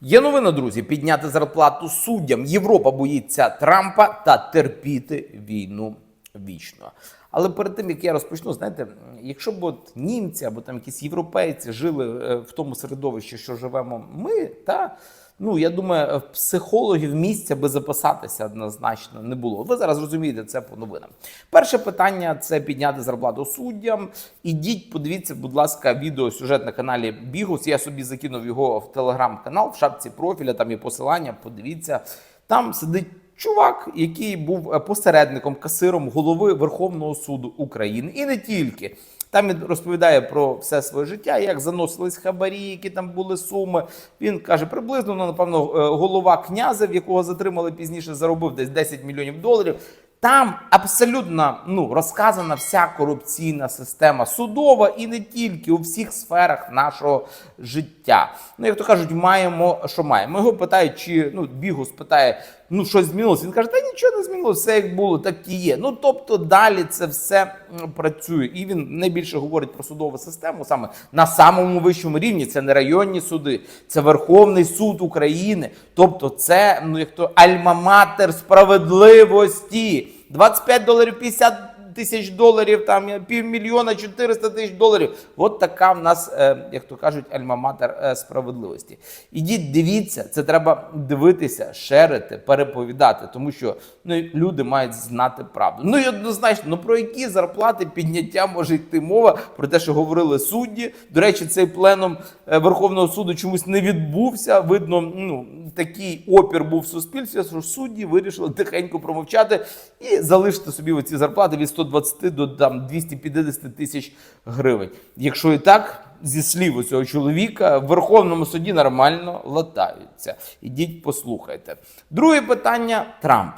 Є новина, друзі, підняти зарплату суддям. Європа боїться Трампа та терпіти війну вічно. Але перед тим як я розпочну, знаєте, якщо б от німці або там якісь європейці жили е, в тому середовищі, що живемо ми, та ну я думаю, в психологів місця би записатися однозначно не було. Ви зараз розумієте це по новинам. Перше питання це підняти зарплату суддям. Ідіть, подивіться, будь ласка, відеосюжет на каналі Бігус. Я собі закинув його в телеграм-канал, в шапці профіля, там є посилання. Подивіться, там сидить. Чувак, який був е, посередником, касиром голови Верховного суду України, і не тільки там він розповідає про все своє життя, як заносились хабарі, які там були суми. Він каже, приблизно ну, напевно, е, голова князя, в якого затримали пізніше, заробив десь 10 мільйонів доларів. Там абсолютно ну розказана вся корупційна система судова і не тільки у всіх сферах нашого життя. Ну, як то кажуть, маємо, що маємо. Його питають, чи ну бігус питає, ну щось змінилося. Він каже, та нічого не змінилося, все як було, так і є. Ну тобто далі це все працює. І він найбільше говорить про судову систему саме на самому вищому рівні. Це не районні суди, це Верховний суд України. Тобто, це ну як то альма-матер справедливості. 25 доларів 50 тисяч доларів, там півмільйона 400 тисяч доларів. От така в нас, е, як то кажуть, альма-матер е, справедливості. Ідіть, дивіться, це треба дивитися, шерити, переповідати, тому що ну, люди мають знати правду. Ну і однозначно, ну про які зарплати підняття може йти мова про те, що говорили судді. До речі, цей пленум е, Верховного суду чомусь не відбувся. Видно, ну такий опір був в суспільстві, що судді вирішили тихенько промовчати і залишити собі оці зарплати від 120 до там 250 тисяч гривень. Якщо і так, зі слів у цього чоловіка в Верховному суді нормально латаються. Ідіть, послухайте. Друге питання Трамп.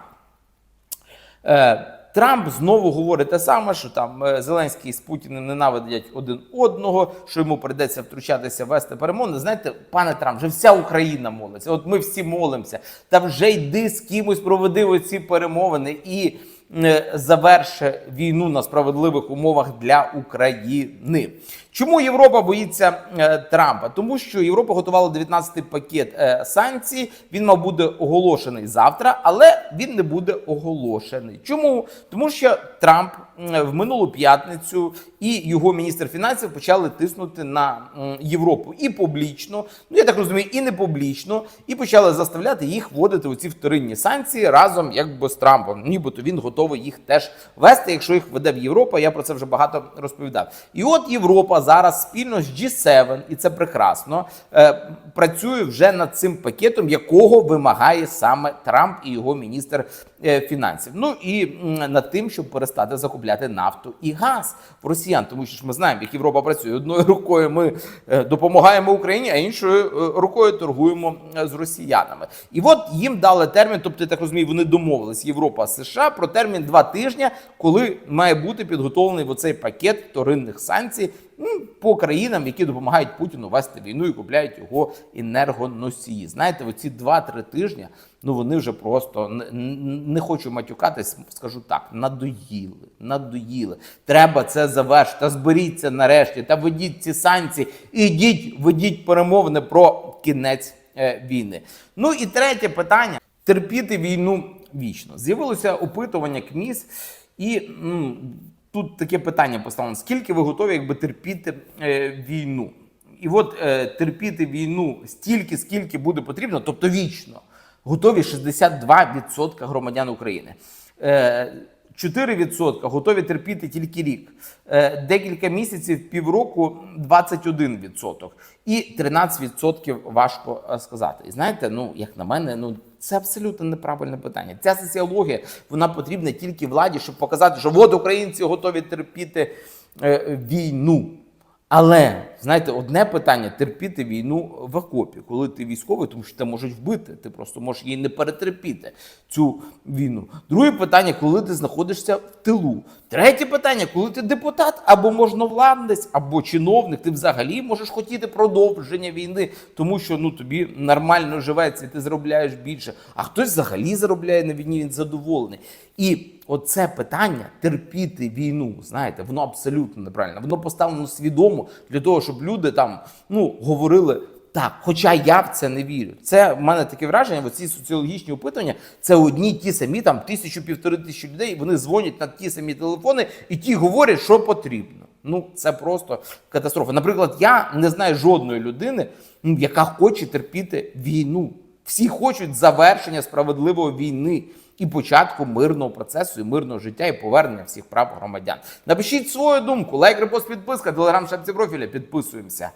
Е, Трамп знову говорить те саме, що там е, Зеленський з Путіним ненавидять один одного, що йому прийдеться втручатися, вести перемовини. Знаєте, пане Трамп, вже вся Україна молиться. От ми всі молимося. Та вже йди з кимось, проведи оці перемовини і е, заверши війну на справедливих умовах для України. Чому Європа боїться е, Трампа? Тому що Європа готувала 19-й пакет е, санкцій. Він мав бути оголошений завтра, але він не буде оголошений. Чому? Тому що Трамп в минулу п'ятницю і його міністр фінансів почали тиснути на Європу і публічно, ну я так розумію, і не публічно, і почали заставляти їх вводити у ці вторинні санкції разом, якби з Трампом. Нібито він готовий їх теж вести, якщо їх веде в Європа. Я про це вже багато розповідав. І от Європа зараз спільно з G7, і це прекрасно, е, працює вже над цим пакетом, якого вимагає саме Трамп і його міністр фінансів. Ну і над тим, щоб перестати закупляти нафту і газ в росіян, тому що ж ми знаємо, як Європа працює. Одною рукою ми е, допомагаємо Україні, а іншою е, рукою торгуємо е, з росіянами. І от їм дали термін, тобто я так розумію, вони домовились Європа США про термін два тижні, коли має бути підготовлений оцей пакет вторинних санкцій по країнам, які допомагають Путіну вести війну і купляють його енергоносії. Знаєте, оці два-три тижні. Ну вони вже просто не хочу матюкатись, скажу так, надоїли, надоїли. Треба це завершити. Та зберіться нарешті, та ведіть ці санкції, ідіть, ведіть перемовини про кінець е, війни. Ну і третє питання: терпіти війну вічно. З'явилося опитування КМІС, і м, тут таке питання поставлено: скільки ви готові якби терпіти е, війну? І от е, терпіти війну стільки, скільки буде потрібно, тобто вічно, готові 62% громадян України. Е, 4% готові терпіти тільки рік. Е, Декілька місяців, півроку 21%. І 13% важко е, сказати. І знаєте, ну як на мене, ну це абсолютно неправильне питання. Ця соціологія вона потрібна тільки владі, щоб показати, що от українці готові терпіти е, війну. Але знаєте, одне питання терпіти війну в окопі, коли ти військовий, тому що тебе можуть вбити, ти просто можеш її не перетерпіти цю війну. Друге питання, коли ти знаходишся в тилу. Третє питання, коли ти депутат або можновладець, або чиновник, ти взагалі можеш хотіти продовження війни, тому що ну тобі нормально живеться, і ти заробляєш більше. А хтось взагалі заробляє на війні, він задоволений. І оце питання терпіти війну, знаєте, воно абсолютно неправильно. Воно поставлено свідомо для того, щоб люди там ну говорили. Так, хоча я в це не вірю. Це в мене таке враження, оці соціологічні опитування, це одні ті самі, там тисячу півтори тисячі людей, вони дзвонять на ті самі телефони, і ті говорять, що потрібно. Ну, це просто катастрофа. Наприклад, я не знаю жодної людини, ну, яка хоче терпіти війну. Всі хочуть завершення справедливої війни і початку мирного процесу і мирного життя і повернення всіх прав громадян. Напишіть свою думку, лайк, репост, підписка, телеграм, шапці профіля, підписуємося.